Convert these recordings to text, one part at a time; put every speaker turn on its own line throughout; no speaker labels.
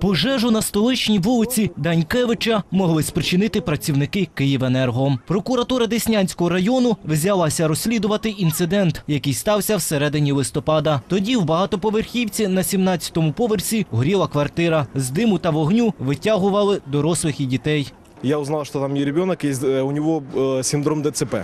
Пожежу на столичній вулиці Данькевича могли спричинити працівники Київенерго. Прокуратура Деснянського району взялася розслідувати інцидент, який стався всередині листопада. Тоді в багатоповерхівці на 17-му поверсі горіла квартира. З диму та вогню витягували дорослих і дітей.
Я узнал, что там ребенок есть, э, у него э, синдром ДЦП.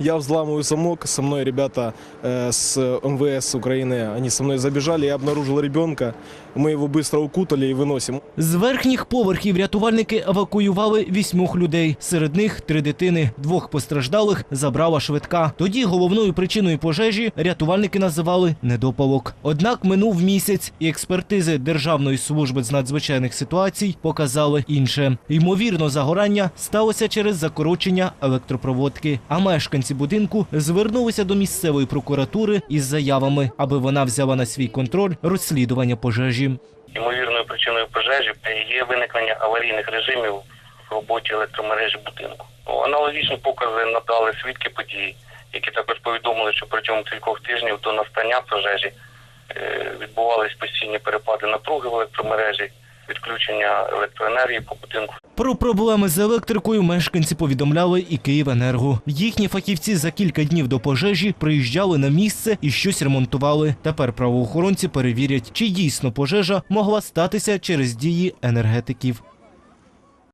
Я взламываю замок, со мной ребята э, с МВС Украины, они со мной забежали, я обнаружил ребенка, мы его быстро укутали и выносим.
З верхніх поверхів рятувальники евакуювали вісьмох людей. Серед них три дитини. Двох постраждалих забрала швидка. Тоді головною причиною пожежі рятувальники називали недопалок. Однак минув місяць, і експертизи Державної служби з надзвичайних ситуацій показали інше. Ймовірно, загорання сталося через закорочення електропроводки. А мешканці будинку звернулися до місцевої прокуратури із заявами, аби вона взяла на свій контроль розслідування пожежі.
Ймовірною причиною пожежі є виникнення аварійних режимів в роботі електромережі будинку. Ну, Аналогічні покази надали свідки події, які також повідомили, що протягом кількох тижнів до настання пожежі е, відбувались постійні перепади напруги в електромережі, відключення електроенергії по будинку.
Про проблеми з електрикою мешканці повідомляли і Київенерго. Їхні фахівці за кілька днів до пожежі приїжджали на місце і щось ремонтували. Тепер правоохоронці перевірять, чи дійсно пожежа могла статися через дії енергетиків.